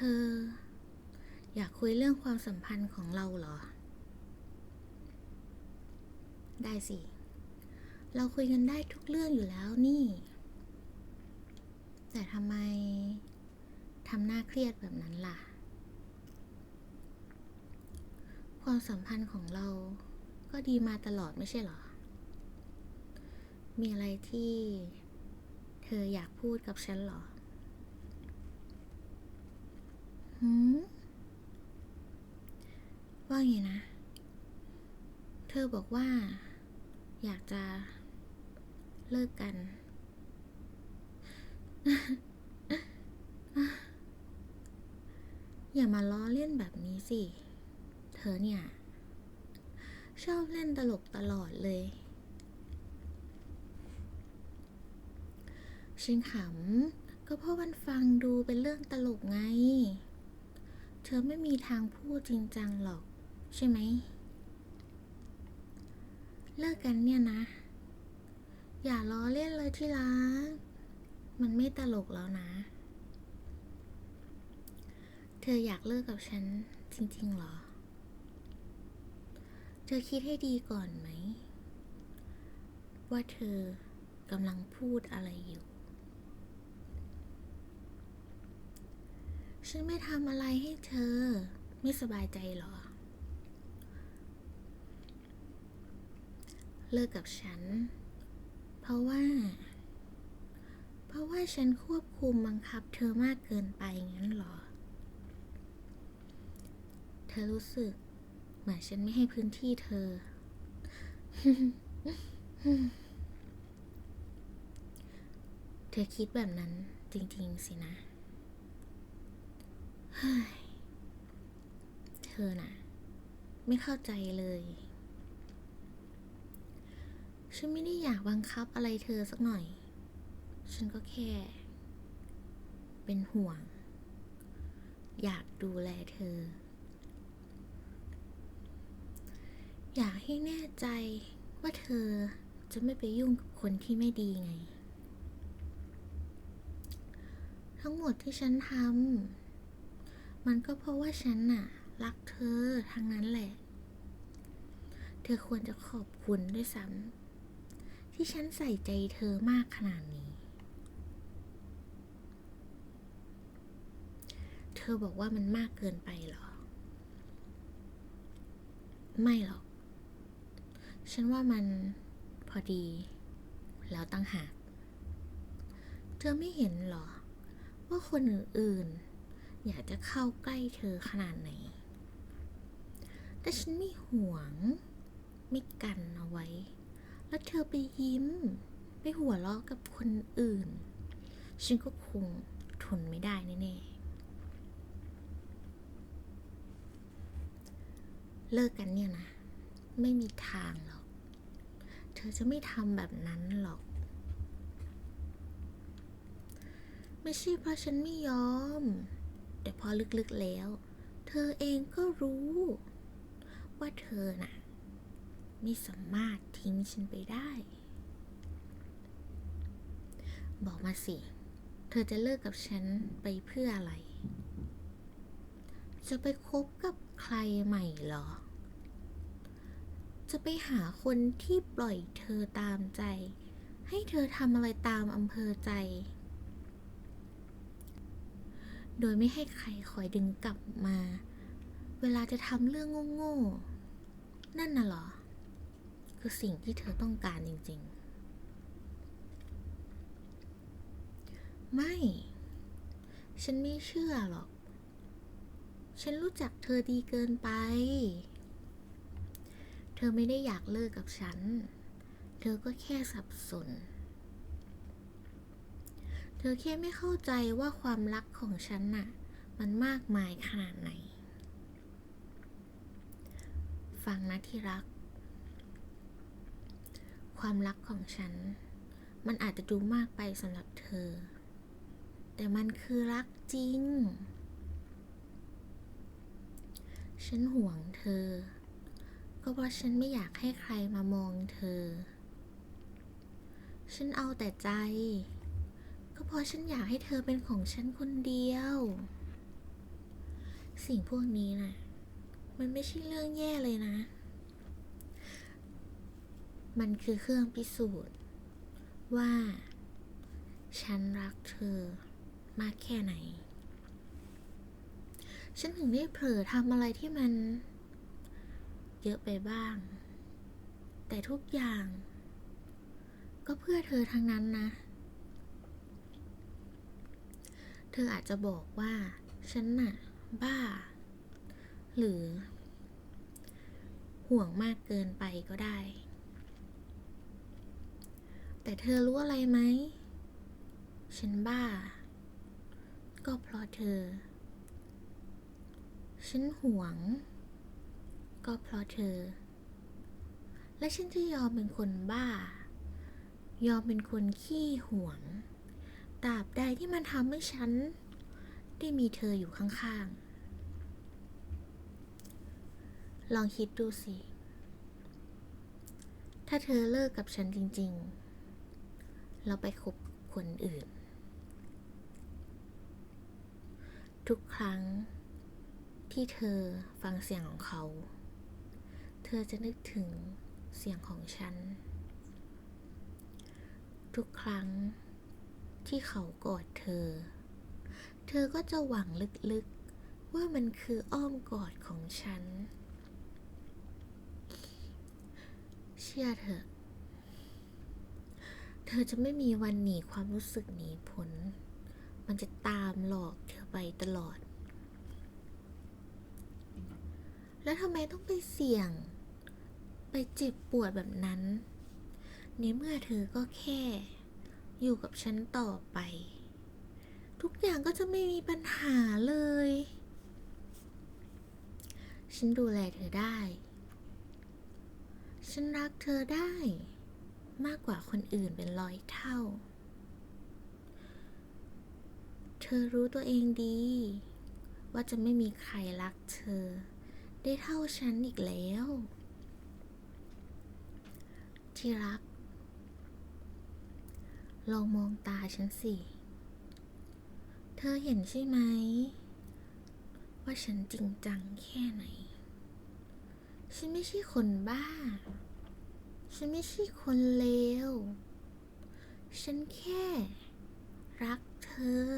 ธอ อยากคุยเรื่องความสัมพันธ์ของเราเหรอ ได้สิ เราคุยกันได้ทุกเรื่องอยู่แล้วนี่ แต่ทำไมทำหน้าเครียดแบบนั้นล่ะ ความสัมพันธ์ของเราก็ดีมาตลอดไม่ใช่เหรอ มีอะไรที่ เธออยากพูดกับฉันเหรอ หืมว่าไงนะ เธอบอกว่า อยากจะเลิกกัน อย่ามาล้อเล่นแบบนี้สิ เธอเนี่ย ชอบเล่นตลกตลอดเลยฉันขำก็เพราะมันฟังดูเป็นเรื่องตลกไง ธอไม่มีทางพูดจริงจังหรอก ใช่ไหม เลิกกันเนี่ยนะ อย่าล้อเล่นเลยที่รัก มันไม่ตลกแล้วนะ เธออยากเลิกกับฉันจริงๆเหรอ เธอคิดให้ดีก่อนไหม ว่าเธอกำลังพูดอะไรอยู่ ฉันไม่ทำอะไรให้เธอ ไม่สบายใจหรอ เลิกกับฉัน เพราะว่า เพราะว่าฉันควบคุมบังคับเธอมากเกินไปงั้นหรอ เธอรู้สึกเหมือนฉันไม่ให้พื้นที่เธอ เธอคิดแบบนั้นจริง ๆ สินะ เฮ้ยเธอน่ะ ไม่เข้าใจเลย ฉันไม่ได้อยากบังคับอะไรเธอสักหน่อย ฉันก็แค่ เป็นห่วง อยากดูแลเธอ อยากให้แน่ใจว่าเธอจะไม่ไปยุ่งกับคนที่ไม่ดีไง ทั้งหมดที่ฉันทำ มันก็เพราะว่าฉันน่ะ รักเธอทั้งนั้นแหละ เธอควรจะขอบคุณด้วยซ้ำที่ฉันใส่ใจเธอมากขนาดนี้ เธอบอกว่ามันมากเกินไปหรอ ไม่หรอก ฉันว่ามันพอดี แล้วตั้งหาก เธอไม่เห็นหรอ ว่าคนอื่นๆ อยากจะเข้าใกล้เธอขนาดไหน แต่ฉันไม่หวง ไม่กันเอาไว้ แล้วเธอไปยิ้ม ไปหัวเราะกับคนอื่น ฉันก็คงทนไม่ได้แน่ๆ เลิกกันเนี่ยนะ ไม่มีทางหรอก เธอจะไม่ทำแบบนั้นหรอก ไม่ใช่เพราะฉันไม่ยอม แต่พอลึกๆแล้ว เธอเองก็รู้ ว่าเธอน่ะ ไม่สามารถทิ้งฉันไปได้ บอกมาสิ เธอจะเลิกกับฉันไปเพื่ออะไร จะไปคบกับใครใหม่เหรอ จะไปหาคนที่ปล่อยเธอตามใจ ให้เธอทำอะไรตามอำเภอใจ โดยไม่ให้ใครคอยดึงกลับมา เวลาจะทำเรื่องโง่ๆ นั่นน่ะหรอ คือสิ่งที่เธอต้องการจริง ๆ ไม่ ฉันไม่เชื่อหรอก ฉันรู้จักเธอดีเกินไป เธอไม่ได้อยากเลิกกับฉัน เธอก็แค่สับสน เธอแค่ไม่เข้าใจว่าความรักของฉันน่ะ มันมากมายขนาดไหน ฟังนะที่รัก ความรักของฉัน มันอาจจะดูมากไปสำหรับเธอ แต่มันคือรักจริง ฉันห่วงเธอ ก็เพราะฉันไม่อยากให้ใครมามองเธอ ฉันเอาแต่ใจ ก็เพราะฉันอยากให้เธอเป็นของฉันคนเดียว สิ่งพวกนี้น่ะ มันไม่ใช่เรื่องแย่เลยนะ มันคือเครื่องพิสูจน์ ว่า ฉันรักเธอมากแค่ไหน ฉันถึงได้เผลอทำอะไรที่มัน เยอะไปบ้าง แต่ทุกอย่าง ก็เพื่อเธอทั้งนั้นนะ เธออาจจะบอกว่า ฉันน่ะ บ้า หรือ ห่วงมากเกินไปก็ได้ แต่เธอรู้อะไรไหม ฉันบ้า ก็เพราะเธอ ฉันห่วง ก็เพราะเธอ และฉันจะยอมเป็นคนบ้า ยอมเป็นคนขี้ห่วง ตราบใดที่มันทำให้ฉัน ได้มีเธออยู่ข้างๆ ลองคิดดูสิ ถ้าเธอเลิกกับฉันจริง ๆ เราไปคบคนอื่น ทุกครั้งที่เธอฟังเสียงของเขา เธอจะนึกถึงเสียงของฉัน ทุกครั้ง ที่เขากอดเธอ เธอก็จะหวังลึกๆ ว่ามันคืออ้อมกอดของฉัน เชื่อเถอะ เธอจะไม่มีวันหนีความรู้สึกหนีพ้น มันจะตามหลอกเธอไปตลอด แล้วทำไมต้องไปเสี่ยง ไปเจ็บปวดแบบนั้น ในเมื่อเธอก็แค่ อยู่กับฉันต่อไป ทุกอย่างก็จะไม่มีปัญหาเลย ฉันดูแลเธอได้ ฉันรักเธอได้ มากกว่าคนอื่นเป็นร้อยเท่า เธอรู้ตัวเองดี ว่าจะไม่มีใครรักเธอ ได้เท่าฉันอีกแล้ว ที่รัก ลองมองตาฉันสิ เธอเห็นใช่ไหม ว่าฉันจริงจังแค่ไหน ฉันไม่ใช่คนบ้า ฉันไม่ใช่คนเลว ฉันแค่ รักเธอ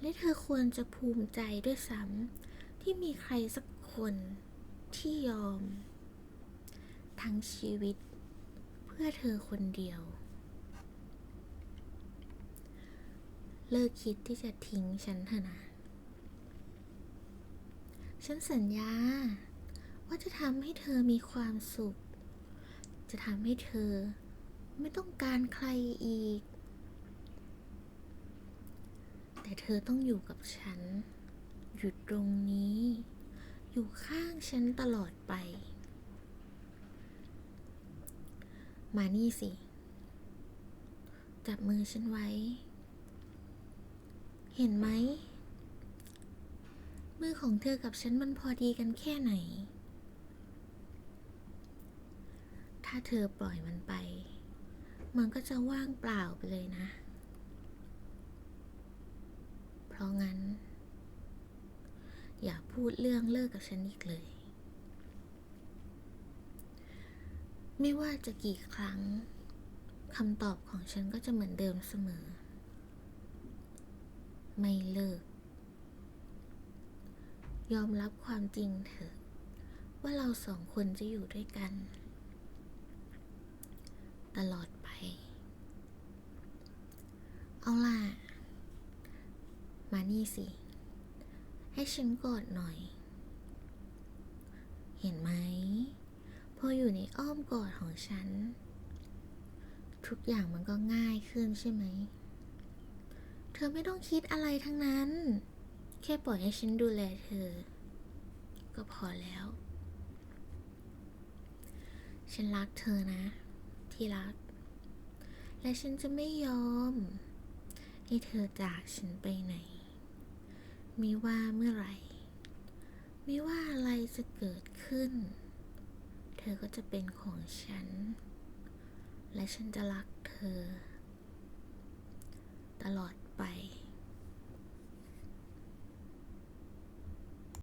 และเธอควรจะภูมิใจด้วยซ้ำที่มีใครสักคนที่ยอม ทั้งชีวิตเพื่อเธอคนเดียว เลิกคิดที่จะทิ้งฉันเถอะนะ ฉันสัญญา ว่าจะทำให้เธอมีความสุข จะทำให้เธอไม่ต้องการใครอีก แต่เธอต้องอยู่กับฉันอยู่ตรงนี้ อยู่ข้างฉันตลอดไป มานี่สิ จับมือฉันไว้ เห็นไหม มือของเธอกับฉันมันพอดีกันแค่ไหน ถ้าเธอปล่อยมันไป มันก็จะว่างเปล่าไปเลยนะ เพราะงั้น อย่าพูดเรื่องเลิกกับฉันอีกเลย ไม่ว่าจะกี่ครั้งคำตอบของฉันก็จะเหมือนเดิมเสมอ ไม่เลิก ยอมรับความจริงเถอะ ว่าเราสองคนจะอยู่ด้วยกัน ตลอดไป เอาล่ะ มานี่สิ ให้ฉันกอดหน่อย เห็นไหม พออยู่ในอ้อมกอดของฉัน ทุกอย่างมันก็ง่ายขึ้นใช่ไหม อไม่ต้องคิดอะไรทั้งนั้น แค่ปล่อยให้ฉันดูแลเธอ ก็พอแล้ว ฉันรักเธอนะ ที่รัก และฉันจะไม่ยอม ให้เธอจากฉันไปไหนม่ว่าเมื่อไหร่ม่ว่าอะไรจะเกิดขึ้น เธอก็จะเป็นของฉัน และฉันจะรักเธอ ตลอด ไป